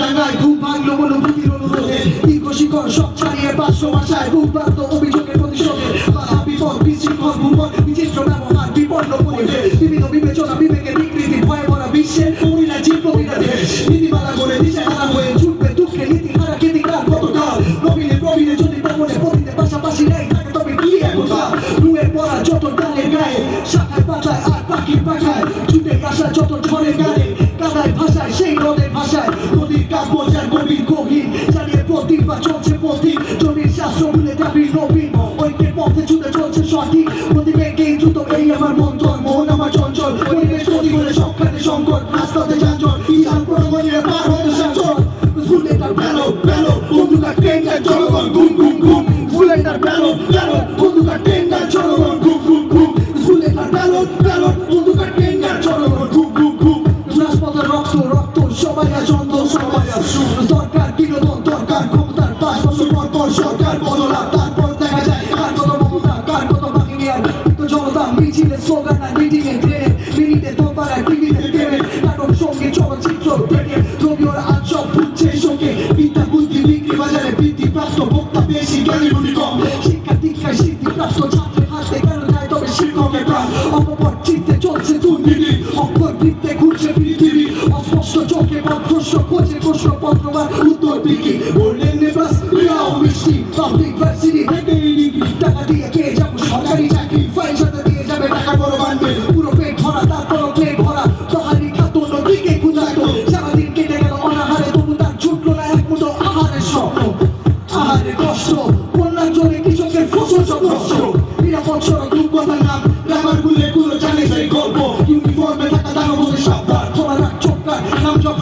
ডাঙ্গায় ঘুম ভাঙলো অনুভূতির অনুরোধে। দীর্ঘ শিকড় সব ছাড়িয়ে পাঁচশো ভাষায় বুকপ্রান্ত অভিযোগের প্রতিশোধে। বাধা বিপদ, বিশৃঙ্খল ভূমন বিচিত্র ব্যবহার, বিপন্ন পরিবেশ। বিভিন্ন বিবেচনা, বিবেকের বিকৃতি, ভয়ে ভরা বিশ্বে মহিলা জীবনীরা দেশ। নীতিমালা করে দিশা হারা হয়ে ছুটবে দুঃখে নীতি, হারা খ্যাতিকার কতকাল নবীনে প্রবীণে যদি পবনে পতিতে পাশাপাশি নেই থাকে, তবে কি একতা? রুয়ে পড়া যত ডালের গায়ে, শাখায় পাতায় আর পাখির পাখায় ছুটে আসা যত ঝড়ের গায়ে কাব্য যার গভীর গভীর জানিয়ে প্রতীক বা চলছে প্রতীক জমির শাস্ত্র ভুলে যাবি নবীন। ঐক্যের পথে ছুটে চলছে সঠিক প্রতিবেগে দ্রুত এই আমার মন্ত্র মন আমার চঞ্চল, পরিবেশ গতি করে সবখানে সংকট। রাস্তাতে যানজট ইহান প্রণমনে পার হতে সঞ্চল বুলেটার ব্যালো ব্যালো বন্দুকার ট্রেন্ডার জনগণ ঘুম ঘুম ঘুম বুলেটার ব্যালো ব্যালো বন্দুকার ট্রেন্ডার জনগণ স্লোগান আর মিটিং এ ট্রেনে মিনিটে আর টিভিতে ট্রেনে নাটক সঙ্গে, চলচ্চিত্র থেকে রবি ওরা আজ সব ফুটছে সঙ্গে। বিদ্যা বুদ্ধি, বিক্রি বাজারে বৃদ্ধি প্রাপ্ত চোখে খোঁজে প্রশ্ন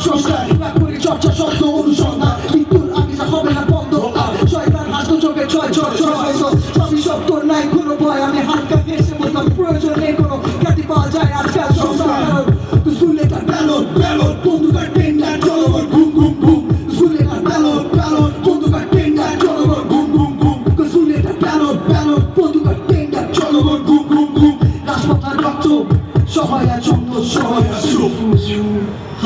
সংস্কার খেলা করে চর্চা সত্য অনুসন্ধান। ঘুম ঘুম ঘুম। শুনলে তার ব্যালট ব্যালট, বন্ধুকার ঘুম ঘুম ঘুম। শুনলে তার ব্যালট ব্যালট, বন্ধুকার টেন্ডার, জনগণ ঘুম ঘুম ঘুম। রাজপথার সহায় সংঘ